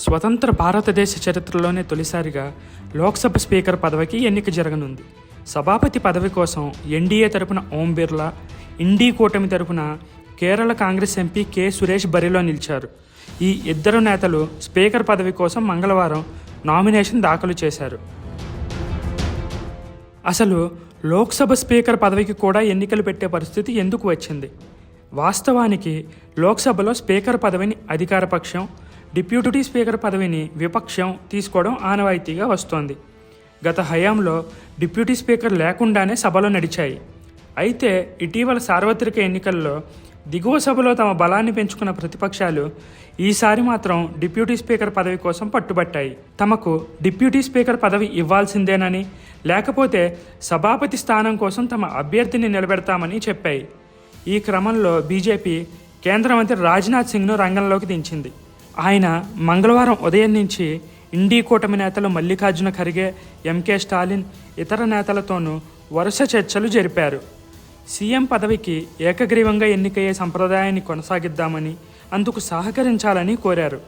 స్వతంత్ర భారతదేశ చరిత్రలోనే తొలిసారిగా లోక్సభ స్పీకర్ పదవికి ఎన్నిక జరగనుంది. సభాపతి పదవి కోసం ఎన్డీఏ తరపున ఓం బిర్లా ఇండీ కూటమి తరపున కేరళ కాంగ్రెస్ ఎంపీ కె. సురేష్ బరిలో నిలిచారు. ఈ ఇద్దరు నేతలు స్పీకర్ పదవి కోసం మంగళవారం నామినేషన్ దాఖలు చేశారు. అసలు లోక్సభ స్పీకర్ పదవికి కూడా ఎన్నికలు పెట్టే పరిస్థితి ఎందుకు వచ్చింది? వాస్తవానికి లోక్సభలో స్పీకర్ పదవిని అధికార పక్షం డిప్యూటీ స్పీకర్ పదవిని విపక్షం తీసుకోవడం ఆనవాయితీగా వస్తోంది. గత హయాంలో డిప్యూటీ స్పీకర్ లేకుండానే సభలో నడిచాయి. అయితే ఇటీవల సార్వత్రిక ఎన్నికల్లో దిగువ సభలో తమ బలాన్ని పెంచుకున్న ప్రతిపక్షాలు ఈసారి మాత్రం డిప్యూటీ స్పీకర్ పదవి కోసం పట్టుబట్టాయి. తమకు డిప్యూటీ స్పీకర్ పదవి ఇవ్వాల్సిందేనని లేకపోతే సభాపతి స్థానం కోసం తమ అభ్యర్థిని నిలబెడతామని చెప్పాయి. ఈ క్రమంలో బీజేపీ కేంద్ర మంత్రి రాజ్నాథ్ సింగ్ను రంగంలోకి దించింది. ఆయన మంగళవారం ఉదయం నుంచి ఇండీ కూటమి నేతలు మల్లికార్జున ఖర్గే ఎంకే స్టాలిన్ ఇతర నేతలతోనూ వరుస చర్చలు జరిపారు. సీఎం పదవికి ఏకగ్రీవంగా ఎన్నికయ్యే సంప్రదాయాన్ని కొనసాగిద్దామని అందుకు సహకరించాలని కోరారు.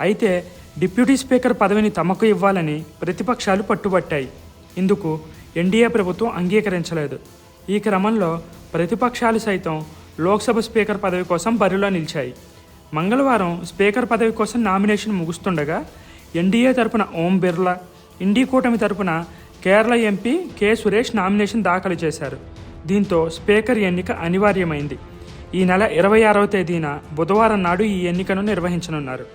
అయితే డిప్యూటీ స్పీకర్ పదవిని తమకు ఇవ్వాలని ప్రతిపక్షాలు పట్టుబట్టాయి. ఇందుకు ఎన్డీఏ ప్రభుత్వం అంగీకరించలేదు. ఈ క్రమంలో ప్రతిపక్షాలు సైతం లోక్సభ స్పీకర్ పదవి కోసం బరిలో నిలిచాయి. మంగళవారం స్పీకర్ పదవి కోసం నామినేషన్ ముగుస్తుండగా ఎన్డీఏ తరపున ఓం బిర్లా ఇండి కూటమి తరపున Kerala MP K Suresh nomination దాఖలు చేశారు. దీంతో స్పీకర్ ఎన్నిక అనివార్యమైంది. ఈ నెల ఇరవై ఆరవ తేదీన బుధవారం నాడు ఈ ఎన్నికను నిర్వహించనున్నారు.